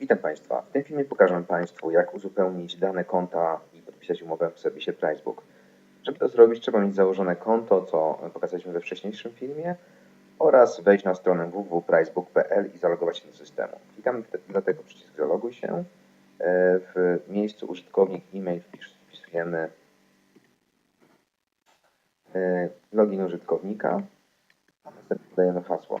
Witam Państwa. W tym filmie pokażę Państwu, jak uzupełnić dane konta i podpisać umowę w serwisie Pricebook. Żeby to zrobić, trzeba mieć założone konto, co pokazaliśmy we wcześniejszym filmie, oraz wejść na stronę www.pricebook.pl i zalogować się do systemu. Klikamy dlatego przycisk zaloguj się. E, W miejscu użytkownik e-mail wpis- wpisujemy e, login użytkownika, następnie podajemy hasło.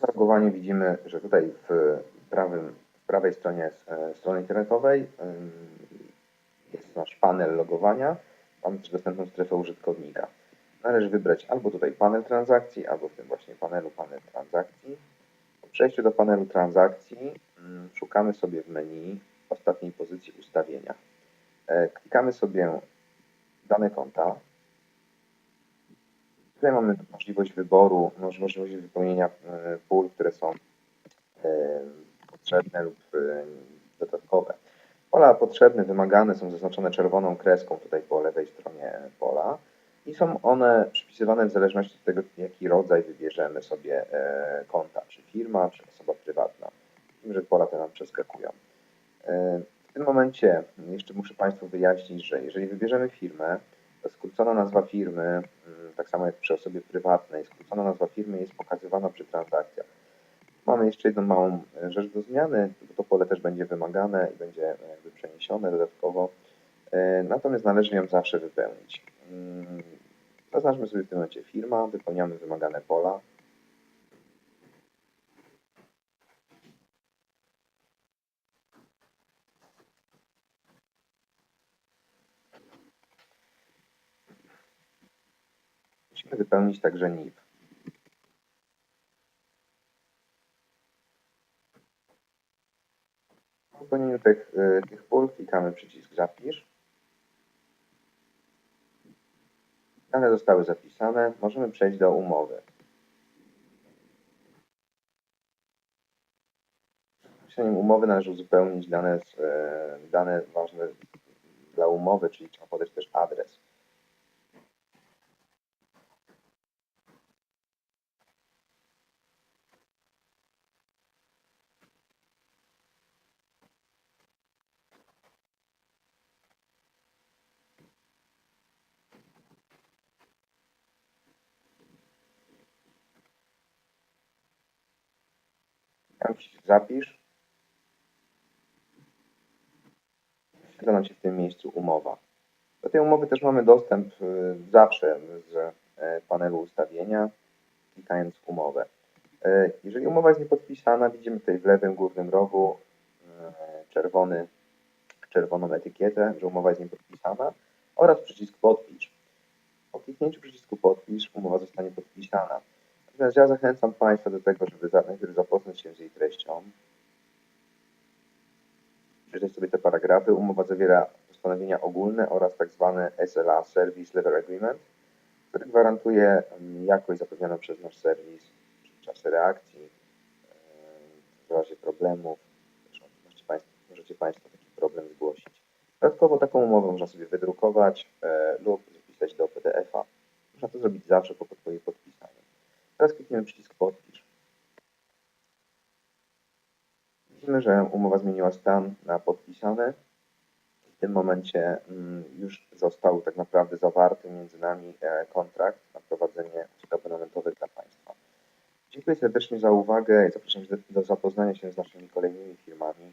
Zalogowaniu widzimy, że tutaj w, prawym, w prawej stronie e, strony internetowej jest nasz panel logowania. Mamy też dostępną strefę użytkownika. Należy wybrać albo tutaj panel transakcji, albo w tym właśnie panelu panel transakcji. Po przejściu do panelu transakcji ym, szukamy sobie w menu ostatniej pozycji ustawienia. E, Klikamy sobie dane konta, Tutaj mamy możliwość wyboru, moż- możliwość wypełnienia e, pól, które są e, potrzebne lub e, dodatkowe. Pola potrzebne, wymagane są zaznaczone czerwoną kreską tutaj po lewej stronie pola i są one przypisywane w zależności od tego, jaki rodzaj wybierzemy sobie konta, czy firma, czy osoba prywatna. Widzimy, że pola te nam przeskakują. W tym momencie jeszcze muszę Państwu wyjaśnić, że jeżeli wybierzemy firmę, skrócona nazwa firmy, mm, tak samo jak przy osobie prywatnej, skrócona nazwa firmy jest pokazywana przy transakcjach. Mamy jeszcze jedną małą e, rzecz do zmiany, bo to pole też będzie wymagane i będzie e, jakby przeniesione dodatkowo. E, Natomiast należy ją zawsze wypełnić. Mm, Zaznaczmy sobie w tym momencie firma, wypełniamy wymagane pola. Musimy wypełnić także NIP. Po wypełnieniu tych, y, tych pól klikamy przycisk zapisz. Dane zostały zapisane. Możemy przejść do umowy. Przed umowy należy uzupełnić dane, e, dane ważne dla umowy, czyli trzeba podać też adres. Tam przycisk zapisz. Wyświetla nam się w tym miejscu umowa. Do tej umowy też mamy dostęp y, zawsze z e, panelu ustawienia, klikając w umowę. E, Jeżeli umowa jest niepodpisana, widzimy tutaj w lewym górnym rogu e, czerwony, czerwoną etykietę, że umowa jest niepodpisana oraz przycisk podpisz. Po kliknięciu przycisku podpisz umowa zostanie podpisana. Natomiast ja zachęcam Państwa do tego, żeby najpierw zapoznać się z jej treścią. Przeczytać sobie te paragrafy. Umowa zawiera postanowienia ogólne oraz tak zwane SLA, Service Level Agreement, który gwarantuje jakość zapewnioną przez nasz serwis, czasy reakcji, w razie problemów. Możecie Państwo, możecie Państwo taki problem zgłosić. Dodatkowo taką umowę można sobie wydrukować e, lub zapisać do PDF-a. Można to zrobić zawsze po. Klikniemy przycisk podpisz. Widzimy, że umowa zmieniła stan na podpisane. W tym momencie mm, już został tak naprawdę zawarty między nami e, kontrakt na prowadzenie usług abonamentowych dla Państwa. Dziękuję serdecznie za uwagę i zapraszam do zapoznania się z naszymi kolejnymi firmami.